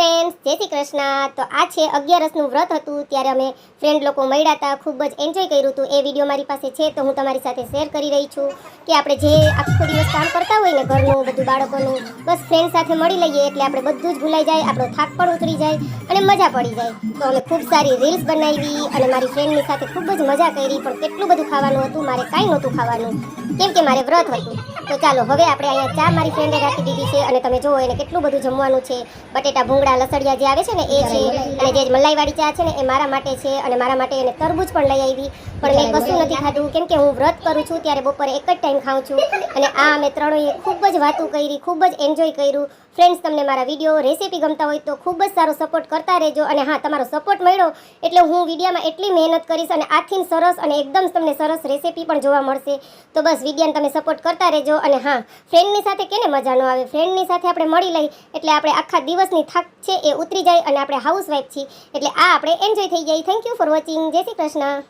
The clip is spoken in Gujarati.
ફ્રેન્ડ્સ જય શ્રી કૃષ્ણ. તો આ છે અગિયારસનું વ્રત હતું, ત્યારે અમે ફ્રેન્ડ લોકો મળ્યા હતા, ખૂબ જ એન્જોય કર્યું હતું. એ વીડિયો મારી પાસે છે, તો હું તમારી સાથે શેર કરી રહી છું કે આપણે જે આખો દિવસ કામ કરતા હોય ને ઘરનું, બધું બાળકોનું, બસ ફ્રેન્ડ સાથે મળી લઈએ એટલે આપણે બધું જ ભૂલાઈ જાય, આપણો થાક પણ ઉતરી જાય અને મજા પડી જાય. તો અમે ખૂબ સારી રીલ્સ બનાવી અને મારી ફ્રેન્ડની સાથે ખૂબ જ મજા કરી, પણ કેટલું બધું ખાવાનું હતું, મારે કાંઈ નહોતું ખાવાનું. કેમ કે મારે વ્રત હતું. તો ચાલો હવે આપણે અહીંયા ચા મારી ફ્રેન્ડે રાખી દીધી છે અને તમે જુઓ એને કેટલું બધું જમવાનું છે. બટેટા ભૂંગળા લસડિયા જે આવે છે ને એ છે. અને જે મલાઈવાળી ચા છે ને એ મારા માટે છે અને મારા માટે એને તરબૂચ પણ લઈ આવી. પણ મેં કશું નથી ખાધું. કેમ કે હું વ્રત કરું છું ત્યારે બપોરે એક જ ટાઈમ ખાઉં છું. અને આ અમે ત્રણેય ખૂબ જ વાતું કરી ખૂબ જ એન્જોય કર્યું. ફ્રેન્ડ્સ તમને મારા વીડિયો રેસીપી ગમતા હોય તો ખૂબ જ સારો સપોર્ટ કરતા રહેજો. અને હા તમારો સપોર્ટ મળ્યો એટલે હું વિડીયામાં એટલી મહેનત કરીશ અને આથી સરસ અને એકદમ તમને સરસ રેસીપી પણ જોવા મળશે. તો બસ વિડીયાને તમે સપોર્ટ કરતા રહેજો. અને હા ફ્રેન્ડની સાથે કેને મજા ન આવે? ફ્રેન્ડની સાથે આપણે મળી લઈ એટલે આપણે આખા દિવસની થાક છે એ ઉતરી જાય અને આપણે હાઉસવાઈફ છીએ. એટલે આ આપણે એન્જોય થઈ જાય થેન્ક યુ ફોર વોચિંગ જય શ્રી કૃષ્ણ.